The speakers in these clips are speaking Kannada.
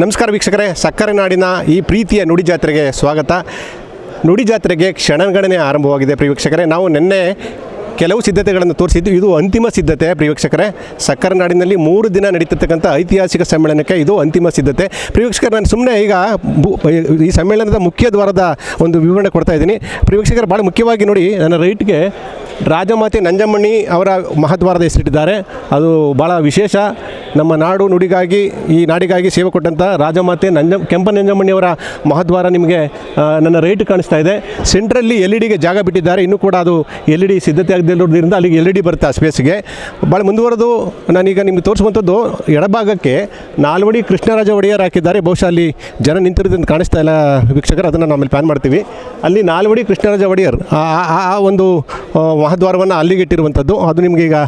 ನಮಸ್ಕಾರ ವೀಕ್ಷಕರೇ, ಸಕ್ಕರೆ ನಾಡಿನ ಈ ಪ್ರೀತಿಯ ನುಡಿ ಜಾತ್ರೆಗೆ ಸ್ವಾಗತ. ನುಡಿ ಜಾತ್ರೆಗೆ ಕ್ಷಣಗಣನೆ ಆರಂಭವಾಗಿದೆ ಪ್ರಿಯ ವೀಕ್ಷಕರೇ. ನಾವು ನಿನ್ನೆ ಕೆಲವು ಸಿದ್ಧತೆಗಳನ್ನು ತೋರಿಸಿದ್ದು ಇದು ಅಂತಿಮ ಸಿದ್ಧತೆ ಪ್ರೇಕ್ಷಕರೇ ವೀಕ್ಷಕರೇ. ಸಕ್ಕರೆ ನಾಡಿನಲ್ಲಿ ಮೂರು ದಿನ ನಡೀತಿರ್ತಕ್ಕಂಥ ಐತಿಹಾಸಿಕ ಸಮ್ಮೇಳನಕ್ಕೆ ಇದು ಅಂತಿಮ ಸಿದ್ಧತೆ. ಪ್ರೇಕ್ಷಕರು ನಾನು ಸುಮ್ಮನೆ ಈಗ ಈ ಸಮ್ಮೇಳನದ ಮುಖ್ಯ ದ್ವಾರದ ಒಂದು ವಿವರಣೆ ಕೊಡ್ತಾ ಇದ್ದೀನಿ. ಪ್ರಿವೀಕ್ಷಕರು ಭಾಳ ಮುಖ್ಯವಾಗಿ ನೋಡಿ, ನನ್ನ ರೈಟ್ಗೆ ರಾಜಮಾತೆ ನಂಜಮ್ಮಣಿ ಅವರ ಮಹದ್ವಾರದ ಹೆಸರಿಟ್ಟಿದ್ದಾರೆ. ಅದು ಭಾಳ ವಿಶೇಷ. ನಮ್ಮ ನಾಡು ನುಡಿಗಾಗಿ, ಈ ನಾಡಿಗಾಗಿ ಸೇವೆ ಕೊಟ್ಟಂಥ ರಾಜಮಾತೆ ನಂಜ ಕೆಂಪ ಅವರ ಮಹದ್ವಾರ ನಿಮಗೆ ನನ್ನ ರೈಟ್ ಕಾಣಿಸ್ತಾ ಇದೆ. ಸೆಂಟ್ರಲ್ಲಿ ಎಲ್ ಇ ಡಿಗೆ ಜಾಗ ಬಿಟ್ಟಿದ್ದಾರೆ. ಇನ್ನೂ ಕೂಡ ಅದು ಎಲ್ ಇ ಡಿ ಸಿದ್ಧತೆ ಆಗದಿರೋದ್ರಿಂದ ಅಲ್ಲಿಗೆ ಎಲ್ ಇ ಡಿ ಬರುತ್ತೆ ಆ ಸ್ಪೇಸ್ಗೆ ಭಾಳ ಮುಂದುವರೆದು ನಾನೀಗ ನಿಮಗೆ ತೋರಿಸುವಂಥದ್ದು, ಎಡಭಾಗಕ್ಕೆ ನಾಲ್ವಡಿ ಕೃಷ್ಣರಾಜ ಒಡೆಯರ್ ಹಾಕಿದ್ದಾರೆ. ಬಹುಶಃ ಅಲ್ಲಿ ಜನ ನಿಂತಿರೋದ್ರಿಂದ ಕಾಣಿಸ್ತಾ ಇಲ್ಲ ವೀಕ್ಷಕರು, ಅದನ್ನು ನಾವು ಪ್ಲಾನ್ ಮಾಡ್ತೀವಿ. ಅಲ್ಲಿ ನಾಲ್ವಡಿ ಕೃಷ್ಣರಾಜ ಒಡೆಯರ್, ಆ ಒಂದು ಮಹಾದ್ವಾರವನ್ನು ಅಲ್ಲಿಗೆ ಇಟ್ಟಿರುವಂಥದ್ದು. ಅದು ನಿಮಗೆ ಈಗ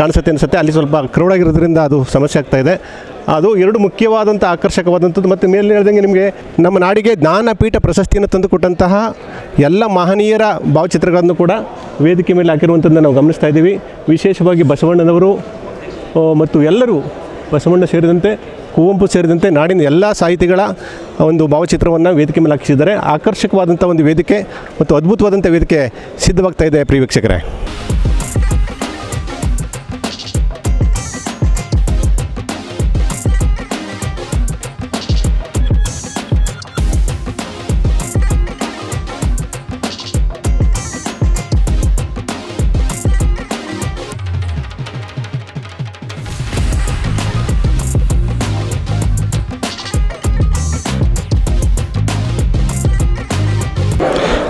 ಕಾಣಿಸುತ್ತೆ ಅನಿಸುತ್ತೆ. ಅಲ್ಲಿ ಸ್ವಲ್ಪ ಕ್ರೌಡಾಗಿರೋದ್ರಿಂದ ಅದು ಸಮಸ್ಯೆ ಆಗ್ತಾ ಇದೆ. ಅದು ಎರಡು ಮುಖ್ಯವಾದಂಥ ಆಕರ್ಷಕವಾದಂಥದ್ದು. ಮತ್ತು ಮೇಲೆ ಹೇಳಿದಂಗೆ ನಿಮಗೆ ನಮ್ಮ ನಾಡಿಗೆ ಜ್ಞಾನಪೀಠ ಪ್ರಶಸ್ತಿಯನ್ನು ತಂದುಕೊಟ್ಟಂತಹ ಎಲ್ಲ ಮಹನೀಯರ ಭಾವಚಿತ್ರಗಳನ್ನು ಕೂಡ ವೇದಿಕೆ ಮೇಲೆ ಹಾಕಿರುವಂಥದ್ದನ್ನು ನಾವು ಗಮನಿಸ್ತಾ ಇದ್ದೀವಿ. ವಿಶೇಷವಾಗಿ ಬಸವಣ್ಣನವರು ಮತ್ತು ಎಲ್ಲರೂ ಬಸವಣ್ಣ ಸೇರಿದಂತೆ, ಕುವೆಂಪು ಸೇರಿದಂತೆ ನಾಡಿನ ಎಲ್ಲ ಸಾಹಿತಿಗಳ ಒಂದು ಭಾವಚಿತ್ರವನ್ನು ವೇದಿಕೆ ಮೇಲೆ ಹಾಕಿಸಿದ್ದಾರೆ. ಆಕರ್ಷಕವಾದಂಥ ಒಂದು ವೇದಿಕೆ ಮತ್ತು ಅದ್ಭುತವಾದಂಥ ವೇದಿಕೆ ಸಿದ್ಧವಾಗ್ತಾ ಇದೆ ಪ್ರಿಯ ವೀಕ್ಷಕರೇ.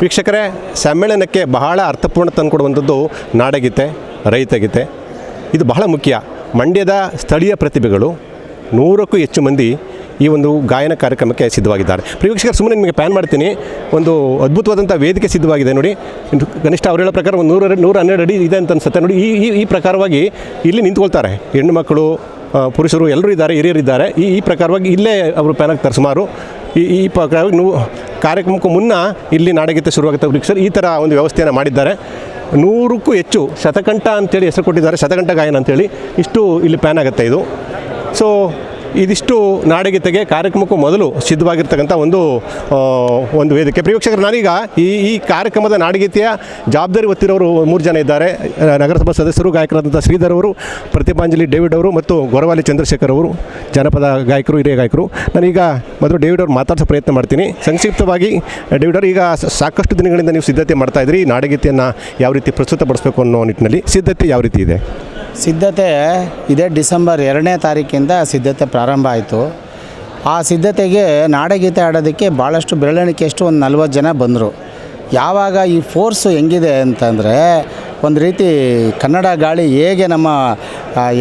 ವೀಕ್ಷಕರೇ, ಸಮ್ಮೇಳನಕ್ಕೆ ಬಹಳ ಅರ್ಥಪೂರ್ಣ ತಂದುಕೊಡುವಂಥದ್ದು ನಾಡಗೀತೆ, ರೈತಗೀತೆ. ಇದು ಬಹಳ ಮುಖ್ಯ. ಮಂಡ್ಯದ ಸ್ಥಳೀಯ ಪ್ರತಿಭೆಗಳು ನೂರಕ್ಕೂ ಹೆಚ್ಚು ಮಂದಿ ಈ ಒಂದು ಗಾಯನ ಕಾರ್ಯಕ್ರಮಕ್ಕೆ ಸಿದ್ಧವಾಗಿದ್ದಾರೆ. ಪ್ರಿವೀಕ್ಷಕರು ಸುಮ್ಮನೆ ನಿಮಗೆ ಪ್ಯಾನ್ ಮಾಡ್ತೀನಿ. ಒಂದು ಅದ್ಭುತವಾದಂಥ ವೇದಿಕೆ ಸಿದ್ಧವಾಗಿದೆ ನೋಡಿ. ಕನಿಷ್ಠ ಅವ್ರು ಪ್ರಕಾರ ಒಂದು ನೂರ ನೂರ ಹನ್ನೆರಡು ಅಡಿ ಇದೆ ಅಂತ ಅನ್ಸುತ್ತೆ. ನೋಡಿ, ಈ ಈ ಈ ಪ್ರಕಾರವಾಗಿ ಇಲ್ಲಿ ನಿಂತ್ಕೊಳ್ತಾರೆ. ಹೆಣ್ಣು ಮಕ್ಕಳು ಪುರುಷರು ಎಲ್ಲರೂ ಇದ್ದಾರೆ, ಹಿರಿಯರಿದ್ದಾರೆ. ಈ ಈ ಪ್ರಕಾರವಾಗಿ ಇಲ್ಲೇ ಅವರು ಪ್ಯಾನ್ ಆಗ್ತಾರೆ ಸುಮಾರು ಈ ಈ ಪ್ರಕಾರವಾಗಿ ನೀವು ಕಾರ್ಯಕ್ರಮಕ್ಕೂ ಮುನ್ನ ಇಲ್ಲಿ ನಾಡಗೀತೆ ಶುರುವಾಗುತ್ತೆ ವೃಕ್ಷರು ಈ ಥರ ಒಂದು ವ್ಯವಸ್ಥೆಯನ್ನು ಮಾಡಿದ್ದಾರೆ. ನೂರಕ್ಕೂ ಹೆಚ್ಚು ಶತಕಂಠ ಅಂತೇಳಿ ಹೆಸರು ಕೊಟ್ಟಿದ್ದಾರೆ. ಶತಕಂಠ ಗಾಯನ ಅಂತೇಳಿ. ಇಷ್ಟು ಇಲ್ಲಿ ಪ್ಯಾನ್ ಆಗುತ್ತೆ ಇದು. ಸೊ ಇದಿಷ್ಟು ನಾಡಗೀತೆಗೆ ಕಾರ್ಯಕ್ರಮಕ್ಕೂ ಮೊದಲು ಸಿದ್ಧವಾಗಿರ್ತಕ್ಕಂಥ ಒಂದು ಒಂದು ವೇದಿಕೆ. ಪ್ರೇಕ್ಷಕರು ನಾನೀಗ ಈ ಈ ಕಾರ್ಯಕ್ರಮದ ನಾಡಗೀತೆಯ ಜವಾಬ್ದಾರಿ ಹೊತ್ತಿರೋರು ಮೂರು ಜನ ಇದ್ದಾರೆ. ನಗರಸಭಾ ಸದಸ್ಯರು, ಗಾಯಕರಾದಂಥ ಶ್ರೀಧರ್ ಅವರು, ಪ್ರತಿಭಾಂಜಲಿ ಡೇವಿಡ್ ಅವರು ಮತ್ತು ಗೊರವಾಲಿ ಚಂದ್ರಶೇಖರ್ ಅವರು, ಜನಪದ ಗಾಯಕರು, ಹಿರಿಯ ಗಾಯಕರು. ನಾನೀಗ ಮೊದಲು ಡೇವಿಡ್ ಅವರು ಮಾತಾಡಿಸೋ ಪ್ರಯತ್ನ ಮಾಡ್ತೀನಿ. ಸಂಕ್ಷಿಪ್ತವಾಗಿ, ಡೇವಿಡ್ ಅವರು, ಈಗ ಸಾಕಷ್ಟು ದಿನಗಳಿಂದ ನೀವು ಸಿದ್ಧತೆ ಮಾಡ್ತಾ ಈ ನಾಡಗೀತೆಯನ್ನು ಯಾವ ರೀತಿ ಪ್ರಸ್ತುತಪಡಿಸಬೇಕು ಅನ್ನೋ ನಿಟ್ಟಿನಲ್ಲಿ ಸಿದ್ಧತೆ ಯಾವ ರೀತಿ ಇದೆ? ಸಿದ್ಧತೆ ಇದೇ ಡಿಸೆಂಬರ್ ಎರಡನೇ ತಾರೀಕಿಂದ ಸಿದ್ಧತೆ ಪ್ರಾರಂಭ ಆಯಿತು. ಆ ಸಿದ್ಧತೆಗೆ ನಾಡಗೀತೆ ಆಡೋದಕ್ಕೆ ಭಾಳಷ್ಟು ಬೆರಳೆಣಿಕೆಯಷ್ಟು ಒಂದು ನಲ್ವತ್ತು ಜನ ಬಂದರು. ಯಾವಾಗ ಈ ಫೋರ್ಸು ಹೆಂಗಿದೆ ಅಂತಂದರೆ ಒಂದು ರೀತಿ ಕನ್ನಡ ಗಾಳಿ ಹೇಗೆ ನಮ್ಮ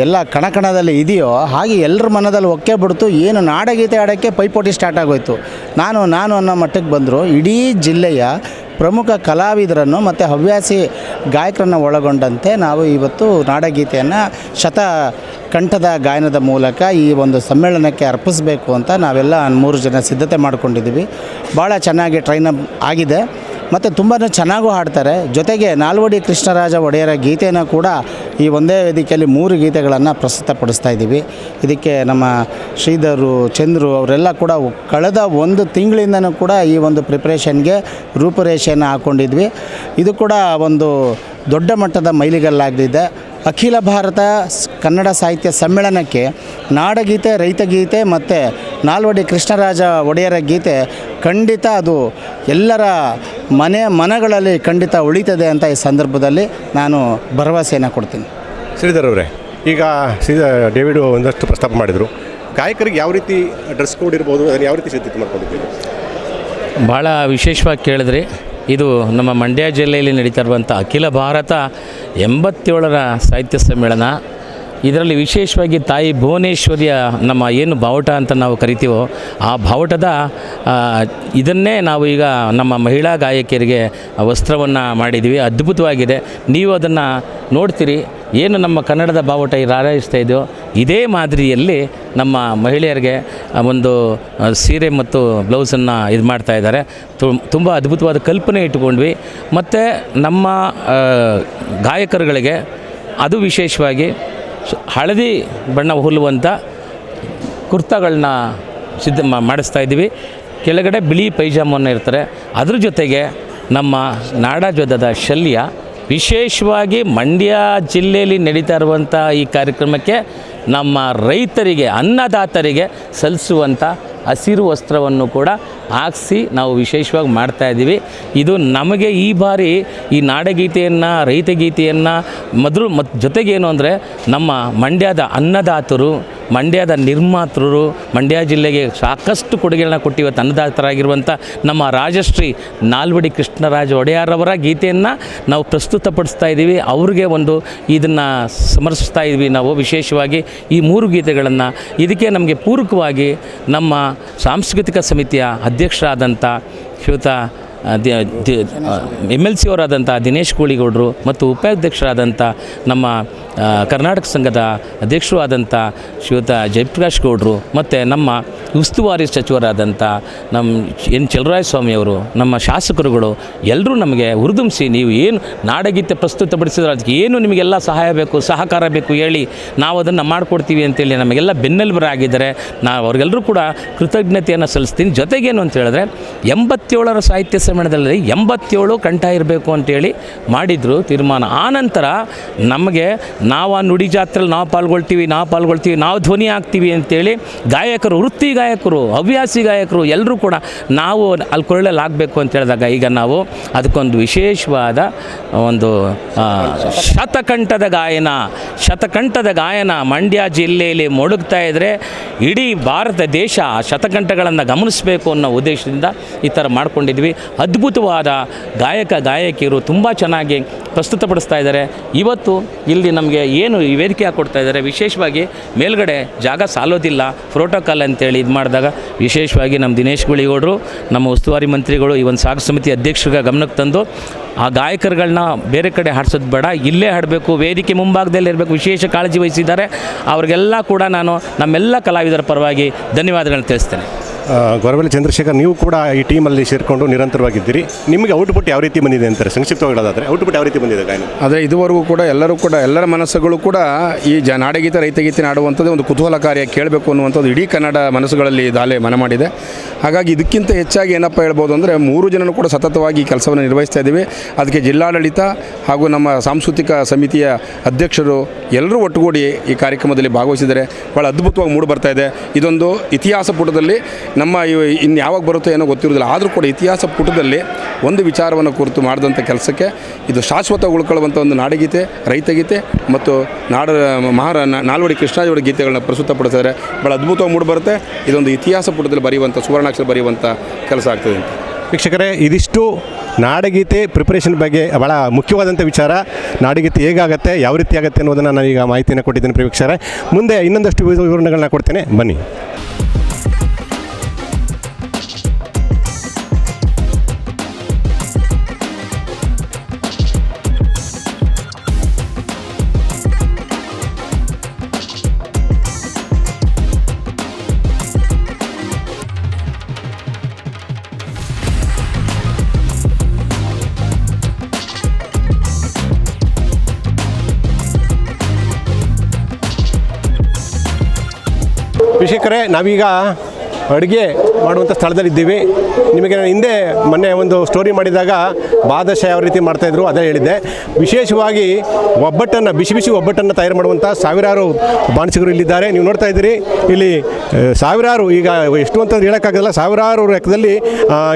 ಎಲ್ಲ ಕಣಕಣದಲ್ಲಿ ಇದೆಯೋ ಹಾಗೆ ಎಲ್ಲರ ಮನದಲ್ಲಿ ಒಕ್ಕೆ ಬಿಡ್ತು. ಏನು ನಾಡಗೀತೆ ಆಡೋಕ್ಕೆ ಪೈಪೋಟಿ ಸ್ಟಾರ್ಟ್ ಆಗೋಯ್ತು. ನಾನು ನಾನು ಅನ್ನೋ ಮಟ್ಟಕ್ಕೆ ಬಂದರು. ಇಡೀ ಜಿಲ್ಲೆಯ ಪ್ರಮುಖ ಕಲಾವಿದರನ್ನು ಮತ್ತು ಹವ್ಯಾಸಿ ಗಾಯಕರನ್ನು ಒಳಗೊಂಡಂತೆ ನಾವು ಇವತ್ತು ನಾಡಗೀತೆಯನ್ನು ಶತ ಕಂಠದ ಗಾಯನದ ಮೂಲಕ ಈ ಒಂದು ಸಮ್ಮೇಳನಕ್ಕೆ ಅರ್ಪಿಸಬೇಕು ಅಂತ ನಾವೆಲ್ಲ ಮೂರು ಜನ ಸಿದ್ಧತೆ ಮಾಡಿಕೊಂಡಿದ್ದೀವಿ. ಭಾಳ ಚೆನ್ನಾಗಿ ಟ್ರೈನಪ್ ಆಗಿದೆ. ಮತ್ತು ತುಂಬಾ ಚೆನ್ನಾಗೂ ಹಾಡ್ತಾರೆ. ಜೊತೆಗೆ ನಾಲ್ವಡಿ ಕೃಷ್ಣರಾಜ ಒಡೆಯರ ಗೀತೆಯನ್ನು ಕೂಡ ಈ ಒಂದೇ ವೇದಿಕೆಯಲ್ಲಿ ಮೂರು ಗೀತೆಗಳನ್ನು ಪ್ರಸ್ತುತಪಡಿಸ್ತಾ ಇದ್ದೀವಿ. ಇದಕ್ಕೆ ನಮ್ಮ ಶ್ರೀಧರು, ಚಂದ್ರು ಅವರೆಲ್ಲ ಕೂಡ ಕಳೆದ ಒಂದು ತಿಂಗಳಿಂದನೂ ಕೂಡ ಈ ಒಂದು ಪ್ರಿಪ್ರೇಷನ್ಗೆ ರೂಪುರೇಷೆಯನ್ನು ಹಾಕ್ಕೊಂಡಿದ್ವಿ ಇದು ಕೂಡ ಒಂದು ದೊಡ್ಡ ಮಟ್ಟದ ಮೈಲಿಗಲ್ಲಾಗಿದೆ ಅಖಿಲ ಭಾರತ ಕನ್ನಡ ಸಾಹಿತ್ಯ ಸಮ್ಮೇಳನಕ್ಕೆ ನಾಡಗೀತೆ, ರೈತಗೀತೆ ಮತ್ತು ನಾಲ್ವಡಿ ಕೃಷ್ಣರಾಜ ಒಡೆಯರ ಗೀತೆ ಖಂಡಿತ ಅದು ಎಲ್ಲರ ಮನೆ ಮನಗಳಲ್ಲಿ ಖಂಡಿತ ಉಳಿತದೆ ಅಂತ ಈ ಸಂದರ್ಭದಲ್ಲಿ ನಾನು ಭರವಸೆಯನ್ನು ಕೊಡ್ತೀನಿ. ಶ್ರೀಧರ್ ಅವರೇ ಈಗ ಶ್ರೀಧರ್ ಡೇವಿಡ್ ಒಂದಷ್ಟು ಪ್ರಸ್ತಾಪ ಮಾಡಿದರು. ಗಾಯಕರಿಗೆ ಯಾವ ರೀತಿ ಡ್ರೆಸ್ ಕೋಡ್ ಇರ್ಬೋದು ಅದನ್ನು ಯಾವ ರೀತಿ ಸಿದ್ಧತೆ ಮಾಡ್ಕೊಂಡಿದ್ದೀವಿ ಭಾಳ ವಿಶೇಷವಾಗಿ ಕೇಳಿದ್ರಿ ಇದು ನಮ್ಮ ಮಂಡ್ಯ ಜಿಲ್ಲೆಯಲ್ಲಿ ನಡೀತಾ ಇರುವಂಥ ಅಖಿಲ ಭಾರತ ಎಂಬತ್ತೇಳರ ಸಾಹಿತ್ಯ ಸಮ್ಮೇಳನ. ಇದರಲ್ಲಿ ವಿಶೇಷವಾಗಿ ತಾಯಿ ಭುವನೇಶ್ವರಿಯ ನಮ್ಮ ಏನು ಬಾವುಟ ಅಂತ ನಾವು ಕರಿತೀವೋ, ಆ ಬಾವುಟದ ಇದನ್ನೇ ನಾವು ಈಗ ನಮ್ಮ ಮಹಿಳಾ ಗಾಯಕಿಯರಿಗೆ ವಸ್ತ್ರವನ್ನು ಮಾಡಿದ್ದೀವಿ ಅದ್ಭುತವಾಗಿದೆ. ನೀವು ಅದನ್ನು ನೋಡ್ತೀರಿ. ಏನು ನಮ್ಮ ಕನ್ನಡದ ಬಾವುಟ ರಾರಾಯಿಸ್ತಾ ಇದೆಯೋ, ಇದೇ ಮಾದರಿಯಲ್ಲಿ ನಮ್ಮ ಮಹಿಳೆಯರಿಗೆ ಒಂದು ಸೀರೆ ಮತ್ತು ಬ್ಲೌಸನ್ನು ಇದು ಮಾಡ್ತಾ ಇದ್ದಾರೆ. ತುಂಬ ಅದ್ಭುತವಾದ ಕಲ್ಪನೆ ಇಟ್ಕೊಂಡ್ವಿ ಮತ್ತು ನಮ್ಮ ಗಾಯಕರುಗಳಿಗೆ ಅದು ವಿಶೇಷವಾಗಿ ಹಳದಿ ಬಣ್ಣ ಹೊಲುವಂಥ ಕುರ್ತಾಗಳನ್ನ ಸಿದ್ಧ ಮಾಡಿಸ್ತಾ ಇದ್ದೀವಿ. ಕೆಳಗಡೆ ಬಿಳಿ ಪೈಜಾಮನ್ನು ಇರ್ತಾರೆ. ಅದ್ರ ಜೊತೆಗೆ ನಮ್ಮ ನಾಡಾಜ್ವದದ ಶಲ್ಯ ವಿಶೇಷವಾಗಿ ಮಂಡ್ಯ ಜಿಲ್ಲೆಯಲ್ಲಿ ನಡೀತಾ ಇರುವಂಥ ಈ ಕಾರ್ಯಕ್ರಮಕ್ಕೆ ನಮ್ಮ ರೈತರಿಗೆ, ಅನ್ನದಾತರಿಗೆ ಸಲ್ಲಿಸುವಂಥ ಹಸಿರು ವಸ್ತ್ರವನ್ನು ಕೂಡ ಹಾಕ್ಸಿ ನಾವು ವಿಶೇಷವಾಗಿ ಮಾಡ್ತಾ ಇದ್ದೀವಿ. ಇದು ನಮಗೆ ಈ ಬಾರಿ ಈ ನಾಡಗೀತೆಯನ್ನು, ರೈತಗೀತೆಯನ್ನು ಮೊದಲು ಮತ್ತು ಜೊತೆಗೇನು ಅಂದರೆ ನಮ್ಮ ಮಂಡ್ಯದ ಅನ್ನದಾತರು ಮಂಡ್ಯದ ನಿರ್ಮಾತೃರು ಮಂಡ್ಯ ಜಿಲ್ಲೆಗೆ ಸಾಕಷ್ಟು ಕೊಡುಗೆಗಳನ್ನ ಕೊಟ್ಟಿವತ್ತು ತನ್ನದಾತರಾಗಿರುವಂಥ ನಮ್ಮ ರಾಜಶ್ರೀ ನಾಲ್ವಡಿ ಕೃಷ್ಣರಾಜ ಒಡೆಯರವರ ಗೀತೆಯನ್ನು ನಾವು ಪ್ರಸ್ತುತಪಡಿಸ್ತಾ ಇದ್ದೀವಿ. ಅವ್ರಿಗೆ ಒಂದು ಇದನ್ನು ಸಮರ್ಪಿಸ್ತಾ ಇದ್ವಿ ನಾವು ವಿಶೇಷವಾಗಿ ಈ ಮೂರು ಗೀತೆಗಳನ್ನು. ಇದಕ್ಕೆ ನಮಗೆ ಪೂರಕವಾಗಿ ನಮ್ಮ ಸಾಂಸ್ಕೃತಿಕ ಸಮಿತಿಯ ಅಧ್ಯಕ್ಷರಾದಂಥ ಶ್ರೀಯುತ ಎಂ ಎಲ್ ಸಿ ಅವರಾದಂಥ ದಿನೇಶ್ ಕೋಳಿಗೌಡರು ಮತ್ತು ಉಪಾಧ್ಯಕ್ಷರಾದಂಥ ನಮ್ಮ ಕರ್ನಾಟಕ ಸಂಘದ ಅಧ್ಯಕ್ಷರು ಆದಂಥ ಶ್ರೀಯುತ ಜಯಪ್ರಕಾಶ್ ಗೌಡರು ಮತ್ತು ನಮ್ಮ ಉಸ್ತುವಾರಿ ಸಚಿವರಾದಂಥ ನಮ್ಮ ಎನ್ ಚಲರಾಯ ಸ್ವಾಮಿಯವರು ನಮ್ಮ ಶಾಸಕರುಗಳು ಎಲ್ಲರೂ ನಮಗೆ ಹುರಿದುಂಬಿಸಿ ನೀವು ಏನು ನಾಡಗೀತೆ ಪ್ರಸ್ತುತಪಡಿಸಿದ್ರೆ ಅದಕ್ಕೆ ಏನು ನಿಮಗೆಲ್ಲ ಸಹಾಯ ಬೇಕು, ಸಹಕಾರ ಬೇಕು ಹೇಳಿ ನಾವು ಅದನ್ನು ಮಾಡಿಕೊಡ್ತೀವಿ ಅಂತೇಳಿ ನಮಗೆಲ್ಲ ಬೆನ್ನೆಲುಬರಾಗಿದ್ದಾರೆ. ನಾವು ಅವ್ರಿಗೆಲ್ಲರೂ ಕೂಡ ಕೃತಜ್ಞತೆಯನ್ನು ಸಲ್ಲಿಸ್ತೀನಿ. ಜೊತೆಗೇನು ಅಂತ ಹೇಳಿದ್ರೆ ಎಂಬತ್ತೇಳರ ಸಾಹಿತ್ಯ ಸಮ್ಮೇಳನದಲ್ಲಿ ಎಂಬತ್ತೇಳು ಕಂಠ ಇರಬೇಕು ಅಂತೇಳಿ ಮಾಡಿದರು ತೀರ್ಮಾನ. ಆನಂತರ ನಮಗೆ ನಾವು ಆ ನುಡಿ ಜಾತ್ರೆಯಲ್ಲಿ ನಾವು ಪಾಲ್ಗೊಳ್ತೀವಿ ನಾವು ಪಾಲ್ಗೊಳ್ತೀವಿ, ನಾವು ಧ್ವನಿ ಆಗ್ತೀವಿ ಅಂತೇಳಿ ಗಾಯಕರು, ವೃತ್ತಿ ಗಾಯಕರು, ಹವ್ಯಾಸಿ ಗಾಯಕರು ಎಲ್ಲರೂ ಕೂಡ ನಾವು ಅಲ್ಲಿ ಕೊರಳಲ್ಲಿ ಆಗಬೇಕು ಅಂತ ಹೇಳಿದಾಗ ಈಗ ನಾವು ಅದಕ್ಕೊಂದು ವಿಶೇಷವಾದ ಒಂದು ಶತಕಂಠದ ಗಾಯನ ಶತಕಂಠದ ಗಾಯನ ಮಂಡ್ಯ ಜಿಲ್ಲೆಯಲ್ಲಿ ಮೊಡಗ್ತಾ ಇದ್ದರೆ ಇಡೀ ಭಾರತ ದೇಶ ಶತಕಂಠಗಳನ್ನು ಗಮನಿಸಬೇಕು ಅನ್ನೋ ಉದ್ದೇಶದಿಂದ ಈ ಥರ ಮಾಡ್ಕೊಂಡಿದ್ವಿ. ಅದ್ಭುತವಾದ ಗಾಯಕ, ಗಾಯಕಿಯರು ತುಂಬ ಚೆನ್ನಾಗಿ ಪ್ರಸ್ತುತಪಡಿಸ್ತಾ ಇದ್ದಾರೆ. ಇವತ್ತು ಇಲ್ಲಿ ನಮಗೆ ಏನು ಈ ವೇದಿಕೆ ಹಾಕ್ಕೊಡ್ತಾ ಇದ್ದಾರೆ? ವಿಶೇಷವಾಗಿ ಮೇಲ್ಗಡೆ ಜಾಗ ಸಾಲೋದಿಲ್ಲ. ಪ್ರೋಟೋಕಾಲ್ ಅಂತೇಳಿ ಇದು ಮಾಡಿದಾಗ ವಿಶೇಷವಾಗಿ ನಮ್ಮ ದಿನೇಶ್ ಗುಳಿಗೌಡರು, ನಮ್ಮ ಉಸ್ತುವಾರಿ ಮಂತ್ರಿಗಳು, ಈ ಒಂದು ಸಾಗ ಸಮಿತಿ ಅಧ್ಯಕ್ಷರಿಗೆ ಗಮನಕ್ಕೆ ತಂದು ಆ ಗಾಯಕರುಗಳನ್ನ ಬೇರೆ ಕಡೆ ಹಾಡ್ಸೋದು ಬೇಡ. ಇಲ್ಲೇ ಹಾಡಬೇಕು, ವೇದಿಕೆ ಮುಂಭಾಗದಲ್ಲಿ ಇರಬೇಕು, ವಿಶೇಷ ಕಾಳಜಿ ವಹಿಸಿದ್ದಾರೆ. ಅವ್ರಿಗೆಲ್ಲ ಕೂಡ ನಾನು ನಮ್ಮೆಲ್ಲ ಕಲಾವಿದರ ಪರವಾಗಿ ಧನ್ಯವಾದಗಳನ್ನು ತಿಳಿಸ್ತೇನೆ. ಗೊರವಳ್ಳಿ ಚಂದ್ರಶೇಖರ್, ನೀವು ಕೂಡ ಈ ಟೀಮಲ್ಲಿ ಸೇರಿಕೊಂಡು ನಿರಂತರವಾಗಿದ್ದೀರಿ. ನಿಮಗೆ ಔಟ್ಪುಟ್ ಯಾವ ರೀತಿ ಬಂದಿದೆ ಅಂತಾರೆ? ಸಂಕ್ಷಿಪ್ತವಾಗಿ ಹೇಳೋದಾದರೆ ಔಟ್ಪುಟ್ ಯಾವ ರೀತಿ ಬಂದಿದೆ ಗಾಯನ? ಆದರೆ ಇದುವರೆಗೂ ಕೂಡ ಎಲ್ಲರೂ ಕೂಡ, ಎಲ್ಲರ ಮನಸ್ಸುಗಳು ಕೂಡ ಈ ಜ, ನಾಡಗೀತೆ, ರೈತಗೀತೆ ನಾಡುವಂಥದ್ದು ಒಂದು ಕುತೂಹಲಕಾರಿಯ ಕೇಳಬೇಕು ಅನ್ನುವಂಥದ್ದು ಇಡೀ ಕನ್ನಡ ಮನಸ್ಸುಗಳಲ್ಲಿ ದಾಲೆ ಮನ ಮಾಡಿದೆ ಹಾಗಾಗಿ ಇದಕ್ಕಿಂತ ಹೆಚ್ಚಾಗಿ ಏನಪ್ಪ ಹೇಳ್ಬೋದು ಅಂದರೆ ಮೂರು ಜನನು ಕೂಡ ಸತತವಾಗಿ ಈ ಕೆಲಸವನ್ನು ನಿರ್ವಹಿಸ್ತಾ ಇದ್ದೀವಿ. ಅದಕ್ಕೆ ಜಿಲ್ಲಾಡಳಿತ ಹಾಗೂ ನಮ್ಮ ಸಾಂಸ್ಕೃತಿಕ ಸಮಿತಿಯ ಅಧ್ಯಕ್ಷರು ಎಲ್ಲರೂ ಒಟ್ಟುಗೂಡಿ ಈ ಕಾರ್ಯಕ್ರಮದಲ್ಲಿ ಭಾಗವಹಿಸಿದರೆ ಭಾಳ ಅದ್ಭುತವಾಗಿ ಮೂಡಿ ಬರ್ತಾ ಇದೆ. ಇದೊಂದು ಇತಿಹಾಸ ಪುಟದಲ್ಲಿ ನಮ್ಮ ಇನ್ನು ಯಾವಾಗ ಬರುತ್ತೋ ಏನೋ ಗೊತ್ತಿರೋದಿಲ್ಲ ಆದರೂ ಕೂಡ ಇತಿಹಾಸ ಪುಟದಲ್ಲಿ ಒಂದು ವಿಚಾರವನ್ನು ಕುರಿತು ಮಾಡಿದಂಥ ಕೆಲಸಕ್ಕೆ ಇದು ಶಾಶ್ವತ ಉಳ್ಕೊಳ್ಳುವಂಥ ಒಂದು ನಾಡಗೀತೆ, ರೈತಗೀತೆ ಮತ್ತು ನಾಡ ಮಹಾರ ನಾಲ್ವಡಿ ಕೃಷ್ಣಾಜಿಯವರ ಗೀತೆಗಳನ್ನ ಪ್ರಸ್ತುತಪಡಿಸಿದರೆ ಭಾಳ ಅದ್ಭುತವಾಗಿ ಮೂಡಿ ಬರುತ್ತೆ. ಇದೊಂದು ಇತಿಹಾಸ ಪುಟದಲ್ಲಿ ಬರೆಯುವಂಥ, ಸುವರ್ಣಾಕ್ಷರ ಬರೆಯುವಂಥ ಕೆಲಸ ಆಗ್ತದೆ ಅಂತ. ವೀಕ್ಷಕರೇ, ಇದಿಷ್ಟು ನಾಡಗೀತೆ ಪ್ರಿಪರೇಷನ್ ಬಗ್ಗೆ ಭಾಳ ಮುಖ್ಯವಾದಂಥ ವಿಚಾರ. ನಾಡಗೀತೆ ಹೇಗಾಗತ್ತೆ, ಯಾವ ರೀತಿ ಆಗುತ್ತೆ ಅನ್ನೋದನ್ನು ನಾನೀಗ ಮಾಹಿತಿಯನ್ನು ಕೊಟ್ಟಿದ್ದೇನೆ ಪ್ರೀಕ್ಷಕರೇ ಮುಂದೆ ಇನ್ನೊಂದಷ್ಟು ವಿವರಣೆಗಳನ್ನ ಕೊಡ್ತೇನೆ. ಬನ್ನಿ. ವೀಕ್ಷಕರೇ ನಾವೀಗ ಅಡುಗೆ ಮಾಡುವಂಥ ಸ್ಥಳದಲ್ಲಿದ್ದೀವಿ ನಿಮಗೆ ನಾನು ಹಿಂದೆ ಮೊನ್ನೆ ಒಂದು ಸ್ಟೋರಿ ಮಾಡಿದಾಗ ಬಾದಶ ಯಾವ ರೀತಿ ಮಾಡ್ತಾಯಿದ್ರು ಅದೇ ಹೇಳಿದ್ದೆ. ವಿಶೇಷವಾಗಿ ಒಬ್ಬಟ್ಟನ್ನು, ಬಿಸಿ ಬಿಸಿ ಒಬ್ಬಟ್ಟನ್ನು ತಯಾರು ಮಾಡುವಂಥ ಸಾವಿರಾರು ಬಾಣಸಿಗರು ಇಲ್ಲಿದ್ದಾರೆ. ನೀವು ನೋಡ್ತಾ ಇದ್ದೀರಿ, ಇಲ್ಲಿ ಸಾವಿರಾರು ಈಗ ಎಷ್ಟು ಅಂತ ಹೇಳೋಕ್ಕಾಗಲ್ಲ, ಸಾವಿರಾರು ಲೆಕ್ಕದಲ್ಲಿ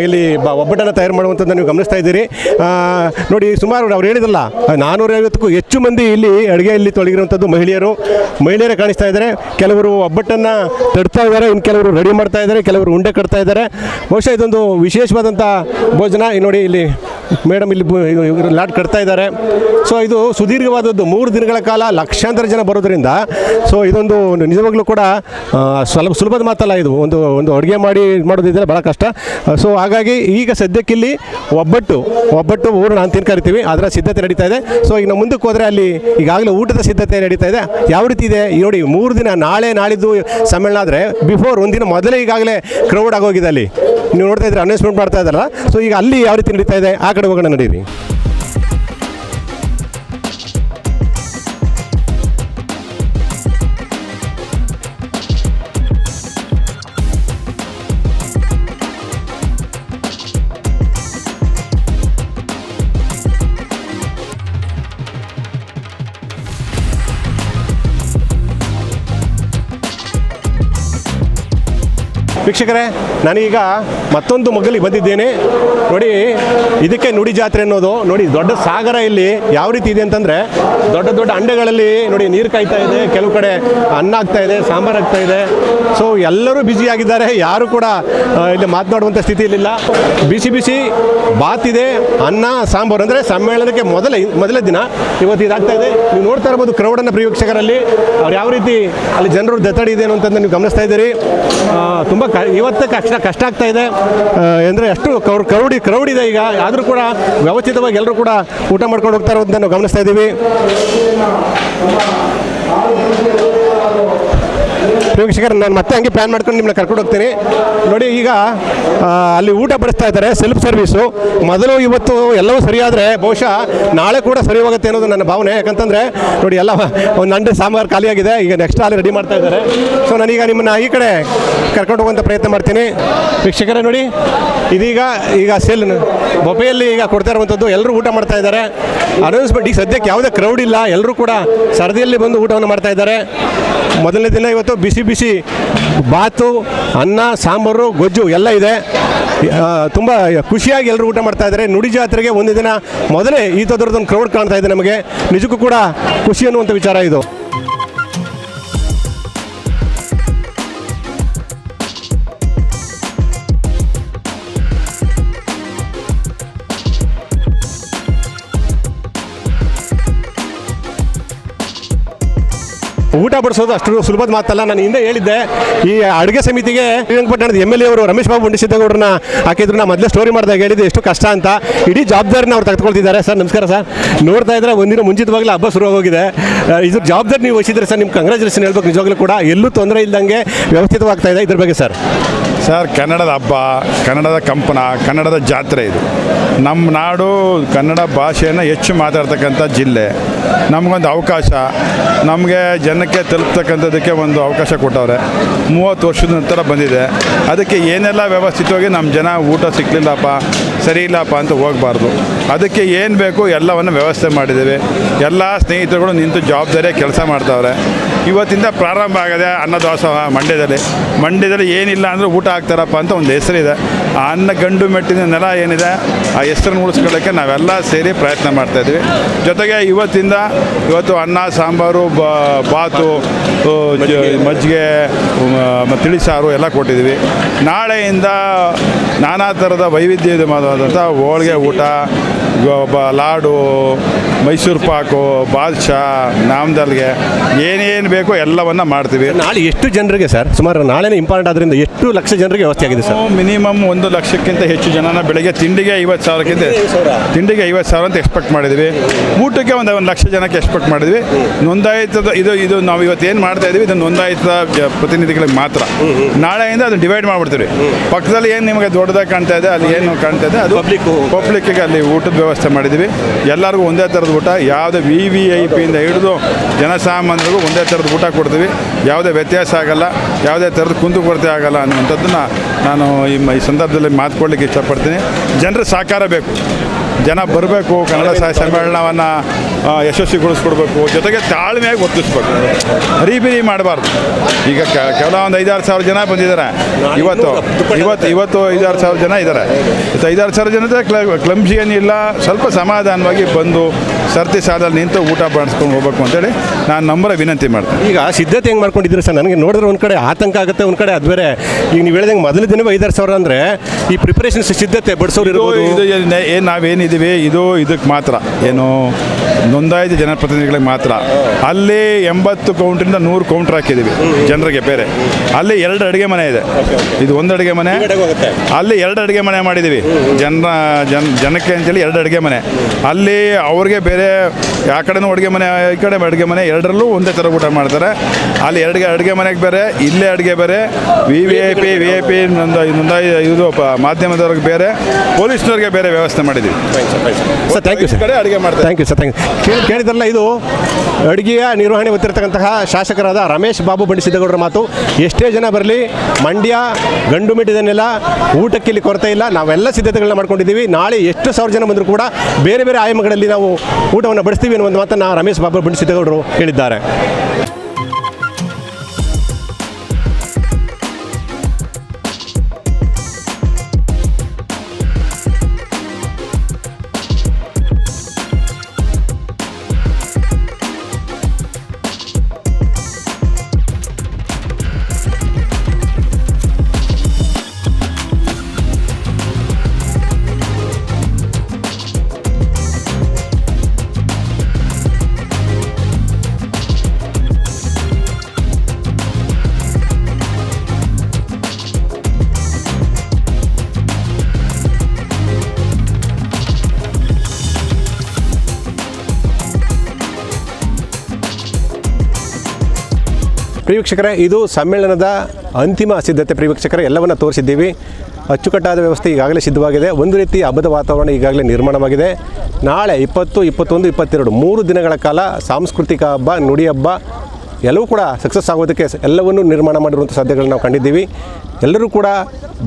ಇಲ್ಲಿ ಒಬ್ಬಟ್ಟನ್ನು ತಯಾರು ಮಾಡುವಂಥದ್ದು ನೀವು ಗಮನಿಸ್ತಾ ಇದ್ದೀರಿ. ನೋಡಿ, ಸುಮಾರು ಅವ್ರು ಹೇಳಿದಲ್ಲ ನಾನ್ನೂರೈವತ್ತಕ್ಕೂ ಹೆಚ್ಚು ಮಂದಿ ಇಲ್ಲಿ ಅಡುಗೆಯಲ್ಲಿ ತೊಡಗಿರುವಂಥದ್ದು ಮಹಿಳೆಯರು. ಮಹಿಳೆಯರೇ ಕಾಣಿಸ್ತಾ ಇದ್ದಾರೆ. ಕೆಲವರು ಒಬ್ಬಟ್ಟನ್ನು ತಡ್ತಾ ಇದ್ದಾರೆ, ಇನ್ನು ಕೆಲವರು ರೆಡಿ ಮಾಡ್ತಾ ಇದ್ದಾರೆ, ಕೆಲವರು ಉಂಡೆ ಕಟ್ತಾ ಇದ್ದಾರೆ. ಬಹುಶಃ ಇದೊಂದು ವಿಶೇಷವಾದಂಥ ಭೋಜನ. ನೋಡಿ ಇಲ್ಲಿ ಮೇಡಮ್ ಇಲ್ಲಿ ಲಾಟ್ ಕಟ್ತಾ ಇದ್ದಾರೆ. ಸೊ ಇದು ಸುದೀರ್ಘವಾದದ್ದು ಮೂರು ದಿನಗಳ ಕಾಲ ಲಕ್ಷಾಂತರ ಜನ ಬರೋದ್ರಿಂದ ಸೊ ಇದೊಂದು ನಿಜವಾಗ್ಲೂ ಕೂಡ ಸ್ವಲ್ಪ ಸುಲಭದ ಮಾತಲ್ಲ ಇದು. ಒಂದು ಒಂದು ಅಡುಗೆ ಮಾಡಿ ಮಾಡೋದಿದ್ರೆ ಭಾಳ ಕಷ್ಟ. ಸೊ ಹಾಗಾಗಿ ಈಗ ಸದ್ಯಕ್ಕಿಲ್ಲಿ ಒಬ್ಬಟ್ಟು ಒಬ್ಬಟ್ಟು ಊರಣ ನಾನು ತಿನ್ಕರಿತೀವಿ ಅದರ ಸಿದ್ಧತೆ ನಡೀತಾ ಇದೆ. ಸೊ ಈಗ ನಾವು ಮುಂದಕ್ಕೆ ಹೋದರೆ ಅಲ್ಲಿ ಈಗಾಗಲೇ ಊಟದ ಸಿದ್ಧತೆ ನಡೀತಾ ಇದೆ. ಯಾವ ರೀತಿ ಇದೆ? ನೋಡಿ ಮೂರು ದಿನ ನಾಳೆ ನಾಳಿದ್ದು ಸಮ್ಮೇಳನ ಆದರೆ ಬಿಫೋರ್ ಒಂದಿನ ಮೊದಲೇ ಈಗಾಗಲೇ ಕ್ರೌಡ್ ಆಗೋಗಿದೆ ಅಲ್ಲಿ. ನೀವು ನೋಡ್ತಾ ಇದ್ರೆ ಅನೌನ್ಸ್ಮೆಂಟ್ ಮಾಡ್ತಾ ಇದ್ದಾರಲ್ಲ. ಸೊ ಈಗ ಅಲ್ಲಿ ಯಾವ ರೀತಿ ನಡೀತಾ ಇದೆ? ಆ ಕಡೆ ಹೋಗೋಣ, ನಡೀರಿ. ವೀಕ್ಷಕರೇ ನಾನೀಗ ಮತ್ತೊಂದು ಮಗ್ಗಲಿಗೆ ಬಂದಿದ್ದೇನೆ. ನೋಡಿ, ಇದಕ್ಕೆ ನುಡಿ ಜಾತ್ರೆ ಅನ್ನೋದು, ನೋಡಿ, ದೊಡ್ಡ ಸಾಗರ ಇಲ್ಲಿ ಯಾವ ರೀತಿ ಇದೆ ಅಂತಂದರೆ, ದೊಡ್ಡ ದೊಡ್ಡ ಅಂಡೆಗಳಲ್ಲಿ, ನೋಡಿ, ನೀರು ಕಾಯ್ತಾ ಇದೆ, ಕೆಲವು ಕಡೆ ಅನ್ನ ಆಗ್ತಾ ಇದೆ, ಸಾಂಬಾರು ಆಗ್ತಾ ಇದೆ. ಸೊ ಎಲ್ಲರೂ ಆಗಿದ್ದಾರೆ, ಯಾರು ಕೂಡ ಇಲ್ಲಿ ಮಾತನಾಡುವಂಥ ಸ್ಥಿತಿಯಲ್ಲಿಲ್ಲ ಬಿಸಿ ಬಿಸಿ ಬಾತ್ ಇದೆ, ಅನ್ನ, ಸಾಂಬಾರು, ಅಂದರೆ ಸಮ್ಮೇಳನಕ್ಕೆ ಮೊದಲ ಮೊದಲ ದಿನ. ಇವತ್ತು ಇದಾಗ್ತಾ ಇದೆ. ನೀವು ನೋಡ್ತಾ ಇರ್ಬೋದು ಕ್ರೌಡನ್ನು ಪ್ರೇಕ್ಷಕರಲ್ಲಿ ಅವ್ರು ಯಾವ ರೀತಿ ಅಲ್ಲಿ ಜನರು ದತ್ತಡಿ ಇದೆ ಅಂತಂದು ನೀವು ಗಮನಿಸ್ತಾ ಇದ್ದೀರಿ. ತುಂಬ ಕ ಇವತ್ತು ಕಷ್ಟ ಆಗ್ತಾ ಇದೆ. ಅಂದರೆ ಅಷ್ಟು ಕ್ರೌಡ್ ಕ್ರೌಡಿ ಕ್ರೌಡ್ ಇದೆ ಈಗ. ಆದರೂ ಕೂಡ ವ್ಯವಸ್ಥಿತವಾಗಿ ಎಲ್ಲರೂ ಕೂಡ ಊಟ ಮಾಡ್ಕೊಂಡು ಹೋಗ್ತಾ ಇರೋದನ್ನ ನಾವು ಗಮನಿಸ್ತಾ ಇದ್ದೀವಿ ವೀಕ್ಷಕರ, ನಾನು ಮತ್ತೆ ಹಂಗೆ ಪ್ಲ್ಯಾನ್ ಮಾಡ್ಕೊಂಡು ನಿಮ್ಮನ್ನ ಕರ್ಕೊಂಡು ಹೋಗ್ತೀನಿ. ನೋಡಿ, ಈಗ ಅಲ್ಲಿ ಊಟ ಬಡಿಸ್ತಾ ಇದ್ದಾರೆ ಸೆಲ್ಫ್ ಸರ್ವಿಸು ಮೊದಲು ಇವತ್ತು ಎಲ್ಲವೂ ಸರಿಯಾದರೆ ಬಹುಶಃ ನಾಳೆ ಕೂಡ ಸರಿ ಹೋಗುತ್ತೆ ಅನ್ನೋದು ನನ್ನ ಭಾವನೆ. ಯಾಕಂತಂದರೆ, ನೋಡಿ, ಎಲ್ಲ ಒಂದು ಅಂಡೆ ಸಾಂಬಾರು ಖಾಲಿಯಾಗಿದೆ, ಈಗ ನೆಕ್ಸ್ಟ್ ಅಲ್ಲಿ ರೆಡಿ ಮಾಡ್ತಾ ಇದ್ದಾರೆ. ಸೊ ನಾನೀಗ ನಿಮ್ಮನ್ನು ಈ ಕಡೆ ಕರ್ಕೊಂಡು ಹೋಗುವಂಥ ಪ್ರಯತ್ನ ಮಾಡ್ತೀನಿ. ವೀಕ್ಷಕರೇ, ನೋಡಿ, ಇದೀಗ, ಈಗ ಸೆಲ್ ಬೊಬೆಯಲ್ಲಿ ಈಗ ಕೊಡ್ತಾ ಇರುವಂಥದ್ದು ಎಲ್ಲರೂ ಊಟ ಮಾಡ್ತಾ ಇದ್ದಾರೆ. ಅನೌನ್ಸ್ಮೆಂಟ್ ಈಗ ಸದ್ಯಕ್ಕೆ ಯಾವುದೇ ಕ್ರೌಡ್ ಇಲ್ಲ ಎಲ್ಲರೂ ಕೂಡ ಸರದಿಯಲ್ಲಿ ಬಂದು ಊಟವನ್ನು ಮಾಡ್ತಾ ಇದ್ದಾರೆ. ಮೊದಲನೇ ದಿನ ಇವತ್ತು ಬಿಸಿ ಬಿಸಿ ಬಾತು, ಅನ್ನ, ಸಾಂಬಾರು, ಗೊಜ್ಜು ಎಲ್ಲ ಇದೆ. ತುಂಬ ಖುಷಿಯಾಗಿ ಎಲ್ಲರೂ ಊಟ ಮಾಡ್ತಾ ಇದ್ದಾರೆ. ನುಡಿ ಜಾತ್ರೆಗೆ ಒಂದು ದಿನ ಮೊದಲೇ ಈ ಥರದೊಂದು ಕ್ರೌಡ್ ಕಾಣ್ತಾ ಇದೆ ನಮಗೆ. ನಿಜಕ್ಕೂ ಕೂಡ ಖುಷಿ ಅನ್ನುವಂಥ ವಿಚಾರ ಇದು. ಊಟ ಬಡಿಸೋದು ಅಷ್ಟು ಸುಲಭದ ಮಾತಲ್ಲ. ನಾನು ಹಿಂದೆ ಹೇಳಿದ್ದೆ, ಈ ಅಡುಗೆ ಸಮಿತಿಗೆ ಶ್ರೀರಂಗಪಟ್ಟಣದ ಎಂ ಎಲ್ ಎ ಅವರು ರಮೇಶ್ ಬಾಬು ಬಂಡಿಸಿದ್ದೇಗೌಡರನ್ನ ಹಾಕಿದ್ರು ನಾ ಮೊದಲೇ ಸ್ಟೋರಿ ಮಾಡಿದಾಗ ಹೇಳಿದ್ದೆ, ಎಷ್ಟು ಕಷ್ಟ ಅಂತ. ಇಡೀ ಜವಾಬ್ದಾರಿನ ಅವ್ರು ತೆಗೆದುಕೊಳ್ತಿದ್ದಾರೆ. ಸರ್, ನಮಸ್ಕಾರ ಸರ್. ನೋಡ್ತಾ ಇದ್ರೆ ಒಂದಿನ ಮುಂಚಿತವಾಗಲೇ ಹಬ್ಬ ಶುರು ಹೋಗಿದೆ ಇದ್ರ ಜವಾಬ್ದಾರಿ ನೀವು ವಹಿಸಿದ್ರೆ ಸರ್ ನಿಮ್ಮ ಕಂಗ್ರಾಚುಲೇಷನ್ ಹೇಳ್ಬೇಕು. ನಿಜವಾಗ್ಲೂ ಕೂಡ ಎಲ್ಲೂ ತೊಂದರೆ ಇಲ್ಲದಂಗೆ ವ್ಯವಸ್ಥಿತವಾಗ್ತಾ ಇದೆ. ಇದ್ರ ಬಗ್ಗೆ ಸರ್. ಸರ್, ಕನ್ನಡದ ಹಬ್ಬ, ಕನ್ನಡದ ಕಂಪನ, ಕನ್ನಡದ ಜಾತ್ರೆ ಇದು. ನಮ್ಮ ನಾಡು ಕನ್ನಡ ಭಾಷೆಯನ್ನು ಹೆಚ್ಚು ಮಾತಾಡ್ತಕ್ಕಂಥ ಜಿಲ್ಲೆ. ನಮಗೊಂದು ಅವಕಾಶ. ನಮಗೆ ಜನಕ್ಕೆ ತಲುಪ್ತಕ್ಕಂಥದ್ದಕ್ಕೆ ಒಂದು ಅವಕಾಶ ಕೊಟ್ಟವ್ರೆ. ಮೂವತ್ತು ವರ್ಷದ ನಂತರ ಬಂದಿದೆ. ಅದಕ್ಕೆ ಏನೆಲ್ಲ ವ್ಯವಸ್ಥಿತವಾಗಿ ನಮ್ಮ ಜನ ಊಟ ಸಿಕ್ಕಲಿಲ್ಲಪ್ಪ ಸರಿ ಇಲ್ಲಪ್ಪ ಅಂತ ಹೋಗಬಾರ್ದು. ಅದಕ್ಕೆ ಏನು ಬೇಕು ಎಲ್ಲವನ್ನು ವ್ಯವಸ್ಥೆ ಮಾಡಿದ್ದೇವೆ. ಎಲ್ಲ ಸ್ನೇಹಿತರುಗಳು ನಿಂತು ಜವಾಬ್ದಾರಿಯಾಗಿ ಕೆಲಸ ಮಾಡ್ತಾವ್ರೆ. ಇವತ್ತಿಂದ ಪ್ರಾರಂಭ ಆಗಿದೆ ಅನ್ನದಾಸೋಹ ಮಂಡ್ಯದಲ್ಲಿ. ಮಂಡ್ಯದಲ್ಲಿ ಏನಿಲ್ಲ ಅಂದರೆ ಊಟ ಆಗ್ತಾರಪ್ಪ ಅಂತ ಒಂದು ಹೆಸರಿದೆ. ಆ ಅನ್ನ ಗಂಡು ಮೆಟ್ಟಿನ ನೆಲ ಏನಿದೆ, ಆ ಹೆಸರನ್ನು ಉಳಿಸ್ಕೊಳ್ಳೋಕ್ಕೆ ನಾವೆಲ್ಲ ಸೇರಿ ಪ್ರಯತ್ನ ಮಾಡ್ತಾಯಿದ್ವಿ ಜೊತೆಗೆ ಇವತ್ತಿಂದ ಇವತ್ತು ಅನ್ನ, ಸಾಂಬಾರು ಬಾತು ಮಜ್ಜಿಗೆ ತಿಳಿಸಾರು ಎಲ್ಲ ಕೊಟ್ಟಿದ್ದೀವಿ. ನಾಳೆಯಿಂದ ನಾನಾ ಥರದ ವೈವಿಧ್ಯಮಾದಂಥ ಹೋಳಿಗೆ ಊಟ ಲಾಡು ಮೈಸೂರು ಪಾಕು ಬಾದ್ಶಾ ನಾಮದಲ್ಗೆ ಏನೇನು ಬೇಕೋ ಎಲ್ಲವನ್ನು ಮಾಡ್ತೀವಿ. ನಾಳೆ ಎಷ್ಟು ಜನರಿಗೆ ಸರ್? ಸುಮಾರು ನಾಳೆನೇ ಇಂಪಾರ್ಟೆಂಟ್ ಆದ್ರಿಂದ ಎಷ್ಟು ಲಕ್ಷ ಜನರಿಗೆ ವ್ಯವಸ್ಥೆ ಆಗಿದೆ ಸರ್? ಮಿನಿಮಮ್ ಒಂದು ಲಕ್ಷಕ್ಕಿಂತ ಹೆಚ್ಚು ಜನನ ಬೆಳಗ್ಗೆ ತಿಂಡಿಗೆ ಐವತ್ತು ಸಾವಿರಕ್ಕಿಂತ ತಿಂಡಿಗೆ ಐವತ್ತು ಸಾವಿರ ಅಂತ ಎಕ್ಸ್ಪೆಕ್ಟ್ ಮಾಡಿದ್ವಿ. ಊಟಕ್ಕೆ ಒಂದು ಒಂದು ಲಕ್ಷ ಜನಕ್ಕೆ ಎಕ್ಸ್ಪೆಕ್ಟ್ ಮಾಡಿದ್ವಿ. ನೋಂದಾಯಿತದ ಇದು ಇದು ನಾವು ಇವತ್ತು ಏನು ಮಾಡ್ತಾ ಇದ್ದೀವಿ ಇದು ನೋಂದಾಯಿತ ಪ್ರತಿನಿಧಿಗಳಿಗೆ ಮಾತ್ರ. ನಾಳೆಯಿಂದ ಅದು ಡಿವೈಡ್ ಮಾಡಿಬಿಡ್ತೀವಿ. ಪಕ್ಕದಲ್ಲಿ ಏನು ನಿಮಗೆ ದೊಡ್ಡದಾಗಿ ಕಾಣ್ತಾ ಇದೆ ಅಲ್ಲಿ ಏನು ಕಾಣ್ತಾ ಇದೆ ಅದು ಪಬ್ಲಿಕ್ಗೆ ಪಬ್ಲಿಕ್ಕಿಗೆ ಅಲ್ಲಿ ಊಟದ ವ್ಯವಸ್ಥೆ ಮಾಡಿದ್ದೀವಿ. ಎಲ್ಲರಿಗೂ ಒಂದೇ ಥರದ ಊಟ ಯಾವುದೇ ವಿ ವಿ ಐ ಪಿಯಿಂದ ಹಿಡಿದು ಜನಸಾಮಾನ್ಯರಿಗೂ ಒಂದೇ ಥರದ ಊಟ ಕೊಡ್ತೀವಿ. ಯಾವುದೇ ವ್ಯತ್ಯಾಸ ಆಗಲ್ಲ ಯಾವುದೇ ಥರದ ಕುಂದುಕೊರತೆ ಆಗಲ್ಲ ಅನ್ನುವಂಥದ್ದನ್ನು ನಾನು ಈ ಸಂದರ್ಭದಲ್ಲಿ ಮಾತು ಕೊಡ್ಲಿಕ್ಕೆ ಇಷ್ಟಪಡ್ತೀನಿ. ಜನರ ಸಹಕಾರ ಬೇಕು. ಜನ ಬರಬೇಕು ಕನ್ನಡ ಸಾಹಿತ್ಯ ಸಮ್ಮೇಳನವನ್ನು ಯಶಸ್ವಿಗೊಳಿಸ್ಕೊಡ್ಬೇಕು. ಜೊತೆಗೆ ತಾಳ್ಮೆಯಾಗಿ ವರ್ತಿಸ್ಬೇಕು. ಹರಿಬಿರಿ ಮಾಡಬಾರ್ದು. ಈಗ ಕೆ- ಕೇವಲ ಒಂದು ಐದಾರು ಸಾವಿರ ಜನ ಬಂದಿದ್ದಾರೆ. ಇವತ್ತು ಇವತ್ತು ಇವತ್ತು ಐದಾರು ಸಾವಿರ ಜನ ಇದ್ದಾರೆ. ಇವತ್ತು ಐದಾರು ಸಾವಿರ ಜನ ಕ್ಲಂಬ್ಸಿ ಏನಿಲ್ಲ ಸ್ವಲ್ಪ ಸಮಾಧಾನವಾಗಿ ಬಂದು ಸರ್ತಿ ಸಾಲಲ್ಲಿ ನಿಂತು ಊಟ ಮಾಡಿಸ್ಕೊಂಡು ಹೋಗ್ಬೇಕು ಅಂತೇಳಿ ನಾನು ನಂಬರ ವಿನಂತಿ ಮಾಡ್ತೀನಿ. ಈಗ ಸಿದ್ಧತೆ ಹೆಂಗೆ ಮಾಡ್ಕೊಂಡಿದ್ದೀರಿ ಸರ್? ನನಗೆ ನೋಡಿದ್ರೆ ಒಂದು ಕಡೆ ಆತಂಕ ಆಗುತ್ತೆ ಒಂದು ಕಡೆ ಅದು ಬೇರೆ. ಈಗ ನೀವು ಹೇಳಿದಂಗೆ ಮೊದಲ ದಿನವೇ ಐದಾರು ಸಾವಿರ ಅಂದರೆ ಈ ಪ್ರಿಪರೇಷನ್ಸ್ ಸಿದ್ಧತೆ ಬಡಿಸೋರು ಇದು ಏನು ಏನು ನಾವೇನಿದ್ದೀವಿ ಇದು ಇದಕ್ಕೆ ಮಾತ್ರ. ಏನು ನೋಂದಾಯಿತ ಜನಪ್ರತಿನಿಧಿಗಳಿಗೆ ಮಾತ್ರ. ಅಲ್ಲಿ ಎಂಬತ್ತು ಕೌಂಟ್ರಿಂದ ನೂರು ಕೌಂಟ್ರ್ ಹಾಕಿದ್ದೀವಿ, ಜನರಿಗೆ ಬೇರೆ. ಅಲ್ಲಿ ಎರಡು ಅಡುಗೆ ಮನೆ ಇದೆ. ಇದು ಒಂದು ಅಡುಗೆ ಮನೆ. ಅಲ್ಲಿ ಎರಡು ಅಡುಗೆ ಮನೆ ಮಾಡಿದ್ದೀವಿ. ಜನ ಜನ, ಜನಕ್ಕೆ ಅಂತೇಳಿ ಎರಡು ಅಡುಗೆ ಮನೆ. ಅಲ್ಲಿ ಅವ್ರಿಗೆ ಬೇರೆ, ಆ ಕಡೆನೂ ಅಡುಗೆ ಮನೆ, ಈ ಕಡೆ ಅಡುಗೆ ಮನೆ, ಎರಡರಲ್ಲೂ ಒಂದೇ ಥರ ಊಟ ಮಾಡ್ತಾರೆ. ಅಲ್ಲಿ ಎರಡು ಅಡುಗೆ ಮನೆಗೆ ಬೇರೆ, ಇಲ್ಲೇ ಅಡುಗೆ ಬೇರೆ. V V I P V I P ನೊಂದ ನೊಂದಾಯಿ, ಇದು ಮಾಧ್ಯಮದವ್ರಿಗೆ ಬೇರೆ. ಪೊಲೀಸ್ನವ್ರಿಗೆ ಬೇರೆ ವ್ಯವಸ್ಥೆ ಮಾಡಿದ್ದೀವಿ. ಸರ್ ಥ್ಯಾಂಕ್ ಯು ಸರ್ ಕಡೆ ಅಡುಗೆ ಮಾಡ್ತಾರೆ. Thank you sir thank you ಕೇಳಿ ಕೇಳಿದ್ರಲ್ಲ ಇದು ಅಡುಗೆಯ ನಿರ್ವಹಣೆ ಹೊತ್ತಿರತಕ್ಕಂತಹ ಶಾಸಕರಾದ ರಮೇಶ್ ಬಾಬು ಬಂಡಿಸಿದ್ದಗೌಡರ ಮಾತು. ಎಷ್ಟೇ ಜನ ಬರಲಿ ಮಂಡ್ಯ ಗಂಡು ಮೆಟ್ಟಿದನ್ನೆಲ್ಲ ಊಟಕ್ಕೆ ಇಲ್ಲಿ ಕೊರತೆ ಇಲ್ಲ. ನಾವೆಲ್ಲ ಸಿದ್ಧತೆಗಳನ್ನ ಮಾಡ್ಕೊಂಡಿದ್ದೀವಿ. ನಾಳೆ ಎಷ್ಟು ಸಾವಿರ ಜನ ಬಂದರೂ ಕೂಡ ಬೇರೆ ಬೇರೆ ಆಯಾಮಗಳಲ್ಲಿ ನಾವು ಊಟವನ್ನು ಬಡಿಸ್ತೀವಿ ಅನ್ನೋ ಒಂದು ಮಾತನ್ನು ರಮೇಶ್ ಬಾಬು ಬಂಡಿಸಿದ್ದಗೌಡರು ಹೇಳಿದ್ದಾರೆ. ಪ್ರಿಯ ವೀಕ್ಷಕರೇ ಇದು ಸಮ್ಮೇಳನದ ಅಂತಿಮ ಸಿದ್ಧತೆ. ಪ್ರೀವೀಕ್ಷಕರೇ ಎಲ್ಲವನ್ನು ತೋರಿಸಿದ್ದೀವಿ. ಅಚ್ಚುಕಟ್ಟಾದ ವ್ಯವಸ್ಥೆ ಈಗಾಗಲೇ ಸಿದ್ಧವಾಗಿದೆ. ಒಂದು ರೀತಿ ಹಬ್ಬದ ವಾತಾವರಣ ಈಗಾಗಲೇ ನಿರ್ಮಾಣವಾಗಿದೆ. ನಾಳೆ ಇಪ್ಪತ್ತು, ಇಪ್ಪತ್ತೊಂದು, ಇಪ್ಪತ್ತೆರಡು, ಮೂರು ದಿನಗಳ ಕಾಲ ಸಾಂಸ್ಕೃತಿಕ ಹಬ್ಬ, ನುಡಿ ಹಬ್ಬ, ಎಲ್ಲವೂ ಕೂಡ ಸಕ್ಸಸ್ ಆಗೋದಕ್ಕೆ ಎಲ್ಲವನ್ನೂ ನಿರ್ಮಾಣ ಮಾಡಿರುವಂಥ ಸಾಧ್ಯತೆಗಳನ್ನ ನಾವು ಕಂಡಿದ್ದೀವಿ. ಎಲ್ಲರೂ ಕೂಡ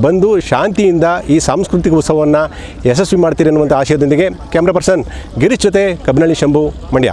ಬಂದು ಶಾಂತಿಯಿಂದ ಈ ಸಾಂಸ್ಕೃತಿಕ ಉತ್ಸವವನ್ನು ಯಶಸ್ವಿ ಮಾಡ್ತೀರಿ ಅನ್ನುವಂಥ ಆಶಯದೊಂದಿಗೆ ಕ್ಯಾಮ್ರಾ ಪರ್ಸನ್ ಗಿರೀಶ್ ಜೊತೆ ಕಬ್ನಳ್ಳಿ ಶಂಭು ಮಂಡ್ಯ.